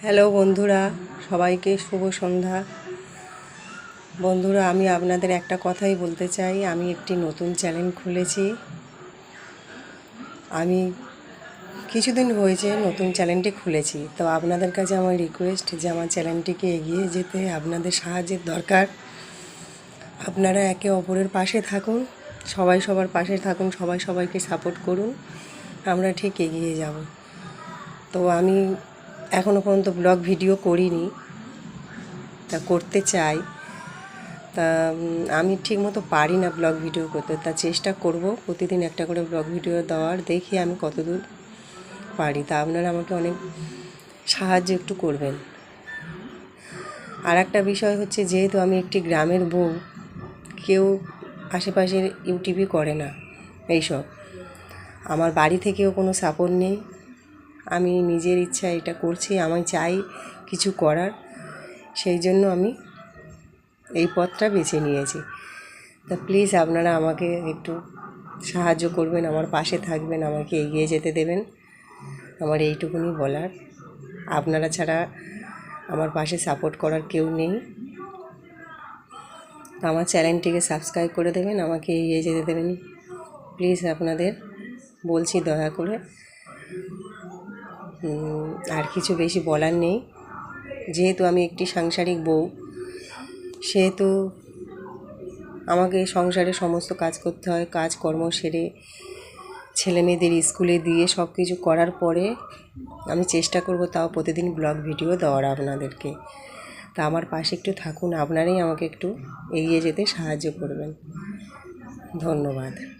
Hello বন্ধুরা, সবাইকে শুভ সন্ধ্যা। বন্ধুরা, আমি আপনাদের একটা কথাই বলতে চাই। আমি একটি নতুন চ্যানেল খুলেছি। আমি কিছুদিন হয়েছে নতুন চ্যানেলটি খুলেছি। তো আপনাদের কাছে আমার রিকোয়েস্ট যে আমার চ্যানেলটিকে এগিয়ে যেতে আপনাদের সাহায্যের দরকার। আপনারা একে অপরের পাশে থাকুন, সবাই সবার পাশে থাকুন, সবাই সবাইকে সাপোর্ট করুন। আমরা ঠিক এগিয়ে যাব। তো আমি এখনও পর্যন্ত ব্লগ ভিডিও করিনি। তা করতে চাই। তা আমি ঠিকমতো পারি না ব্লগ ভিডিও করতে। তা চেষ্টা করব প্রতিদিন একটা করে ব্লগ ভিডিও দেওয়ার। দেখি আমি কতদূর পারি। তা আপনারা আমাকে অনেক সাহায্য একটু করবেন। আর একটা বিষয় হচ্ছে, যেহেতু আমি একটি গ্রামের বউ, কেউ আশেপাশের ইউটিউবই করে না এইসব। আমার বাড়ি থেকেও কোনো সাপোর্ট নেই। আমি নিজের ইচ্ছা এটা করছি, আমি চাই কিছু করার। সেই জন্য আমি এই পথটা বেছে নিয়েছি। তা প্লিজ আপনারা আমাকে একটু সাহায্য করবেন, আমার পাশে থাকবেন, আমাকে এগিয়ে যেতে দেবেন। আমার এইটুকুনি বলার। আপনারা ছাড়া আমার পাশে সাপোর্ট করার কেউ নেই। আমার চ্যানেলটিকে সাবস্ক্রাইব করে দেবেন, আমাকে এগিয়ে যেতে দেবেন। প্লিজ আপনাদের বলছি দয়া করে। আর কিছু বেশি বলার নেই। যেহেতু আমি একটি সাংসারিক বউ, সেহেতু আমাকে সংসারে সমস্ত কাজ করতে হয়, কাজকর্ম সেরে ছেলে মেয়েদের স্কুলে দিয়ে সব কিছু করার পরে আমি চেষ্টা করব তাও প্রতিদিন ব্লগ ভিডিও দেওয়ার আপনাদেরকে। তা আমার পাশে একটু থাকুন, আপনারাই আমাকে একটু এগিয়ে যেতে সাহায্য করবেন। ধন্যবাদ।